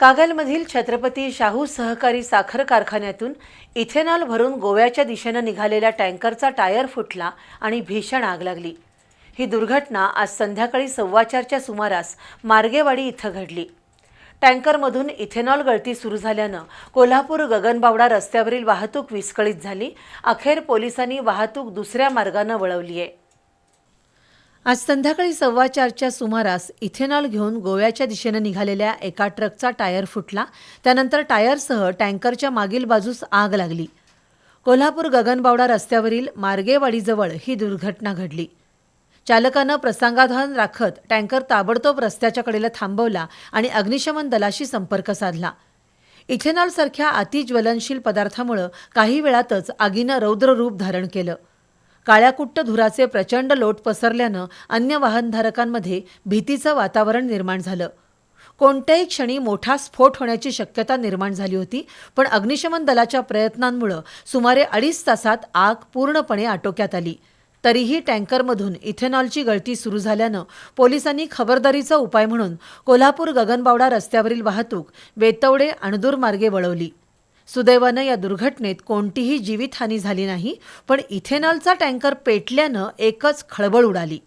कागलमधील छत्रपती शाहू सहकारी साखर कारखान्यातून इथेनॉल भरून गोव्याच्या दिशेनं निघालेल्या टँकरचा टायर फुटला आणि भीषण आग लागली. ही दुर्घटना आज संध्याकाळी सव्वाचारच्या सुमारास मार्गेवाडी इथं घडली. टँकरमधून इथेनॉल गळती सुरू झाल्यानं कोल्हापूर गगनबावडा रस्त्यावरील वाहतूक विस्कळीत झाली. अखेर पोलिसांनी वाहतूक दुसऱ्या मार्गानं वळवली आहे आज संध्याकाळी सव्वा चारच्या सुमारास इथेनॉल घेऊन गोव्याच्या दिशेनं निघालेल्या एका ट्रकचा टायर फुटला. त्यानंतर टायरसह टँकरच्या मागील बाजूस आग लागली. कोल्हापूर गगनबावडा रस्त्यावरील मार्गेवाडीजवळ ही दुर्घटना घडली. चालकानं प्रसंगाधान राखत टँकर ताबडतोब रस्त्याच्या कडेला थांबवला आणि अग्निशमन दलाशी संपर्क साधला. इथेनॉलसारख्या अतिज्वलनशील पदार्थामुळं काही वेळातच आगीनं रौद्र रूप धारण केलं. काळ्याकुट्ट धुराचे प्रचंड लोट पसरल्यानं अन्य वाहनधारकांमध्ये भीतीचं वातावरण निर्माण झालं. कोणत्याही क्षणी मोठा स्फोट होण्याची शक्यता निर्माण झाली होती पण अग्निशमन दलाच्या प्रयत्नांमुळं सुमारे अडीच तासात आग पूर्णपणे आटोक्यात आली. तरीही टँकरमधून इथेनॉलची गळती सुरू झाल्यानं पोलिसांनी खबरदारीचा उपाय म्हणून कोल्हापूर गगनबावडा रस्त्यावरील वाहतूक वेतवडे अणदूर मार्गे वळवली. सुदैवानं या दुर्घटनेत कोणतीही जीवितहानी झाली नाही पण इथेनॉलचा टँकर पेटल्यानं एकच खळबळ उडाली.